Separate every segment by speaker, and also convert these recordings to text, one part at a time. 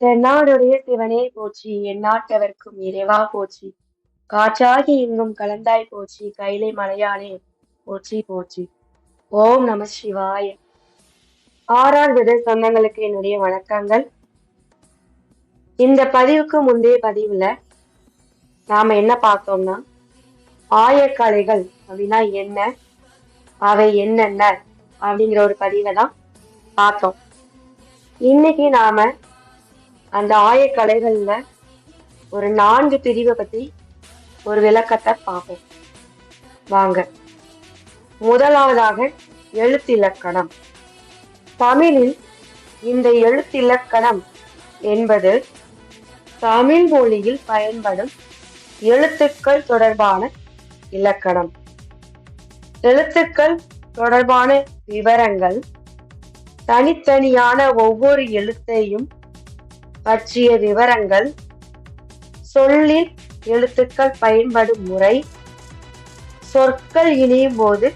Speaker 1: தென்னாடுடைய சிவனே போச்சு எந்நாட்டவர்க்கும் இறைவா போச்சு காற்றாகி எங்கும் கலந்தாய் போச்சு கைலை மலையானே போச்சு போச்சு ஓம் நம சிவாய. ஆறார் வித சொந்தங்களுக்கு என்னுடைய வணக்கங்கள். இந்த பதிவுக்கு முந்தைய பதிவுல நாம என்ன பார்த்தோம்னா ஆயக்கலைகள் அப்படின்னா என்ன அவை என்னென்ன அப்படிங்கிற ஒரு பதிவை தான் பார்த்தோம். இன்னைக்கு நாம அந்த ஆயக்கலைகள்ல ஒரு நான்கு பிரிவை பத்தி ஒரு விளக்கத்தை பார்ப்போம். வாங்க. முதலாவதாக எழுத்திலக்கணம். தமிழில் இந்த எழுத்திலக்கணம் என்பது தமிழ் மொழியில் பயன்படும் எழுத்துக்கள் தொடர்பான இலக்கணம். எழுத்துக்கள் தொடர்பான விவரங்கள் தனித்தனியான ஒவ்வொரு எழுத்தையும் பற்றிய விவரங்கள் சொல்லில் எழுத்துக்கள் பயன்படும் முறை சொற்கள் இணையும் போது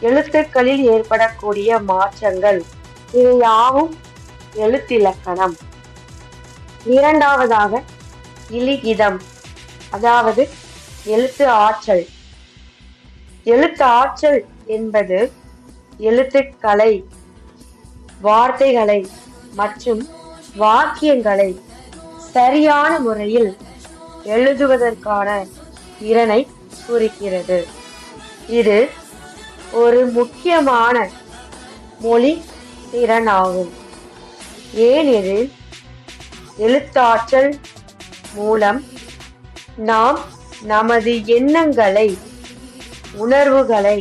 Speaker 1: எழுத்துக்களில் ஏற்படக்கூடிய மாற்றங்கள். இவை யாவும் எழுத்திலக்கணம். இரண்டாவதாக இலிகிதம் அதாவது எழுத்து ஆற்றல். எழுத்து ஆற்றல் என்பது எழுத்துக்களை வார்த்தைகளை மற்றும் வாக்கியங்களை சரியான முறையில் எழுதுவதற்கான திறனை குறிக்கிறது. இது ஒரு முக்கியமான மொழி திறனாகும். ஏனெனில் எழுத்தாற்றல் மூலம் நாம் நமது எண்ணங்களை உணர்வுகளை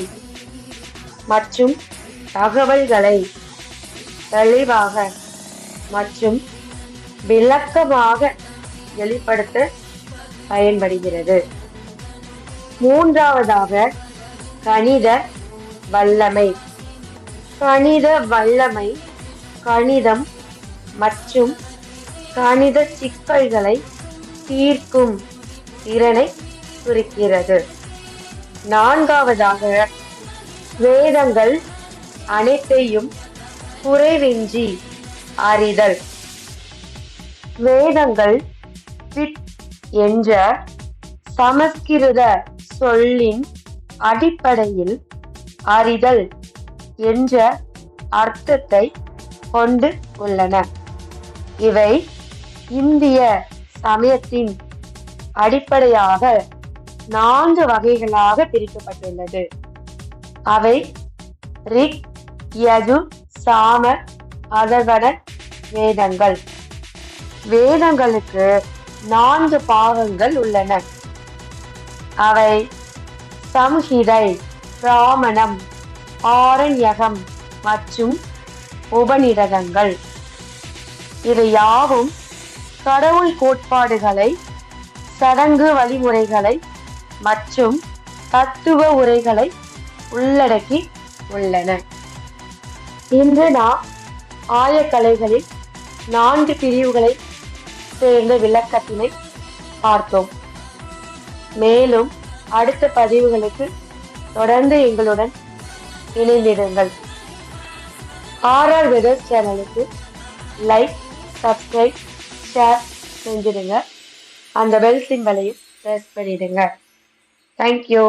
Speaker 1: மற்றும் தகவல்களை தெளிவாக மற்றும் விளக்கமாக வெளிப்படுத்த பயன்படுகிறது. மூன்றாவதாக கணித வல்லமை. கணித வல்லமை கணிதம் மற்றும் கணித சிக்கல்களை தீர்க்கும் திறனை குறிக்கிறது. நான்காவதாக வேதங்கள் அனைத்தையும் குறைவின்றி அறிதல். வேதங்கள் பிட் என்ற சமஸ்கிருத சொல்லின் அடிப்படையில் அறிதல் என்ற அர்த்தத்தை கொண்டு உள்ளன. இவை இந்திய சமயத்தின் அடிப்படையாக நான்கு வகைகளாக பிரிக்கப்பட்டுள்ளது. அவை ரிக் யஜு சாம அதர்வன வேதங்கள். வேதங்களுக்கு நான்கு பாகங்கள் உள்ளன. அவை சம்ஹிதை பிராமணம் ஆரண்யகம் மற்றும் உபநிடதங்கள். இவை யாவும் கடவுள் கோட்பாடுகளை சடங்கு வழிமுறைகளை மற்றும் தத்துவ உரைகளை உள்ளடக்கி உள்ளன. இன்று நாம் ஆயக்கலைகளில் நான்கு பிரிவுகளை சேர்ந்த விளக்கத்தினை பார்த்தோம். மேலும் அடுத்த பதிவுகளுக்கு தொடர்ந்து எங்களுடன் இணைந்திடுங்கள். ஆர்ஆர் வெதர் சேனலுக்கு லைக் சப்ஸ்கிரைப் ஷேர் செஞ்சிடுங்க. அந்த பெல் சிம்பலையும் ப்ரெஸ் பண்ணிடுங்க. Thank you